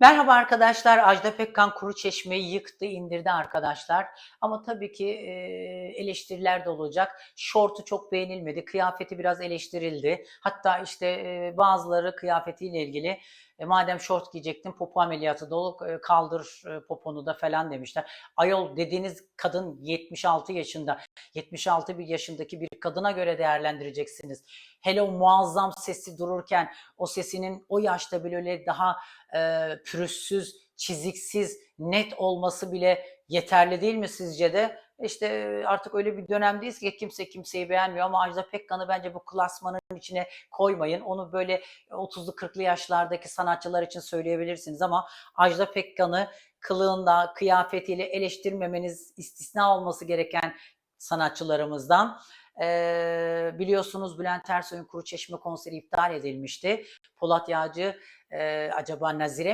Merhaba arkadaşlar. Ajda Pekkan Kuru Çeşme'yi yıktı, indirdi arkadaşlar. Ama tabii ki e, eleştiriler de olacak. Şortu çok beğenilmedi, kıyafeti biraz eleştirildi. Hatta işte e, bazıları kıyafetiyle ilgili e, madem şort giyecektin popo ameliyatı dolu e, kaldır e, poponu da falan demişler. Ayol dediğiniz kadın 76 yaşında. 76 bir yaşındaki bir kadına göre değerlendireceksiniz. Hele o muazzam sesi dururken o sesinin o yaşta bile öyle daha e, pürüzsüz, çiziksiz, net olması bile yeterli değil mi sizce de? İşte artık öyle bir dönemdeyiz ki kimse kimseyi beğenmiyor ama Ajda Pekkan'ı bence bu klasmanın içine koymayın. Onu böyle 30'lu 40'lı yaşlardaki sanatçılar için söyleyebilirsiniz ama Ajda Pekkan'ı kılığında, kıyafetiyle eleştirmemeniz istisna olması gereken sanatçılarımızdan. Ee, biliyorsunuz Bülent Ersoy'un Kuru Çeşme konseri iptal edilmişti. Polat Yağcı e, acaba Nazire